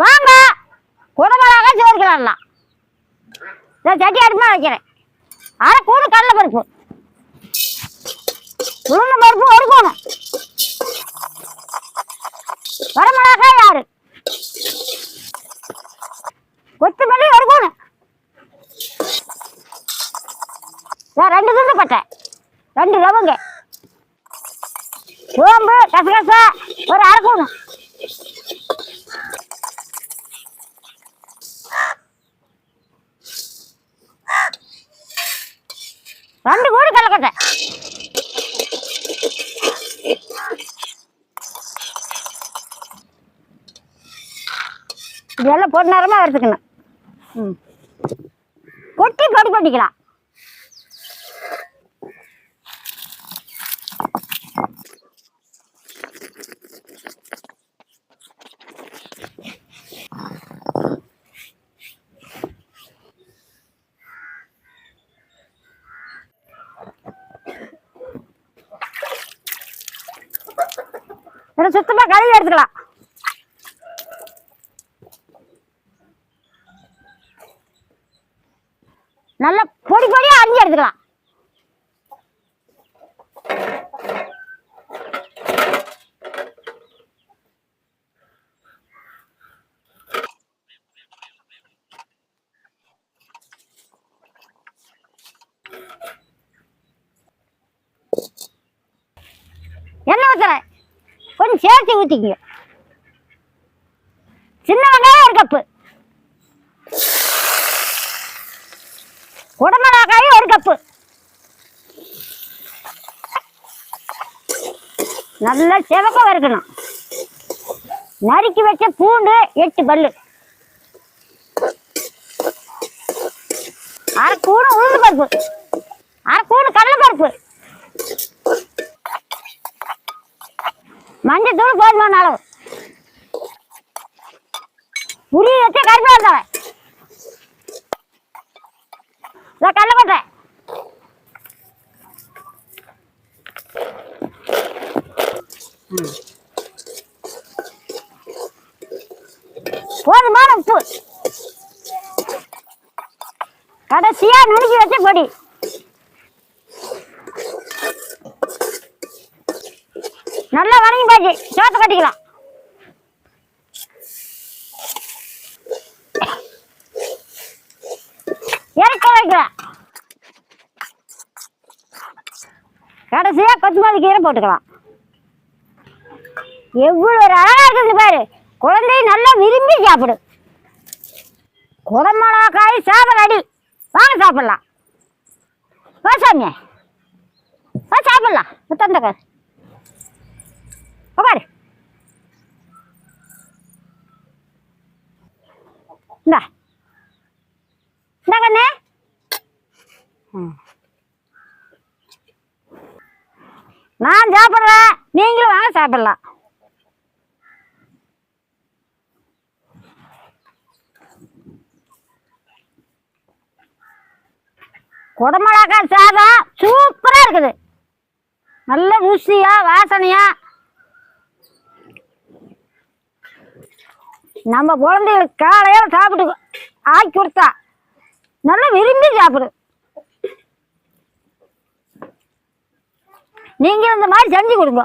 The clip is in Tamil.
வாங்க. குடமிளகா சோறுக்கலாம்லாம். நான் சட்டி அடுமா வைக்கிறேன். அரை கூடு கடலை பருப்பு உளுந்த பருப்பு ஒடுக்கணும் வரமிளகாய் யாரு கொத்தமல்லி ஒடுக்கணும் நான் ரெண்டு துண்டு பட்டேன் ரெண்டு லவங்க. சோம்பு கசகசா ஒரு அரை கூணும் ரெண்டு இதெல்லாம் பொண்ணு நேரமாக வறுத்துக்கணும். ம். கொட்டி பொடி கொட்டிக்கலாம். இதை சுத்தமாக கழுவி எடுத்துக்கலாம். நல்லா பொடி பொடியாக அரிஞ்சு எடுத்துக்கலாம். என்ன ஊற்றுறேன் கொஞ்சம் சேர்த்து ஊற்றிக்கிங்க சின்ன வெங்காயம் ஒரு கப்பு. குடமிளகாய் ஒரு கப்பு. நல்லா சிவக்க வறுக்கணும். நறுக்கி வச்ச பூண்டு எட்டு பல்லு. அரை கூணு உளுந்து பருப்பு. அரை கூணு கடலை பருப்பு மஞ்சள் தூள் போதுமான அளவு. உரி வச்சு கருப்பு வந்தவன் இதை கடலை போதுமான உப்பு. கடைசியா நுணுக்கி வச்ச பொடி. நல்லா வணங்கி பாஜி சோத்த கட்டிக்கலாம். இறக்க வைக்கிறேன் கடைசியா கொத்தமல்லி கீரை போட்டுக்கலாம். எவ்வளவு ஒரு அழகா இருக்குது பாரு. குழந்தை நல்லா விரும்பி சாப்பிடு குடமிளகாய் சாதம் அடி வாங்க சாப்பிடலாம். வா சாமி வா சாப்பிடலாம். தந்தக்கார் பாரு. இந்தா. இந்தா கண்ணே ம். நான் சாப்பிட்றேன். நீங்களும் வாங்க சாப்பிடலாம். குடமிளகாய் சாதம் சூப்பரா இருக்குது. நல்ல ருசியா வாசனையா. நம்ம குழந்தைகளுக்கு காலையில சாப்பிட்டு ஆக்கி கொடுத்தா நல்லா விரும்பி சாப்பிடு. நீங்க இந்த மாதிரி செஞ்சு கொடுங்க.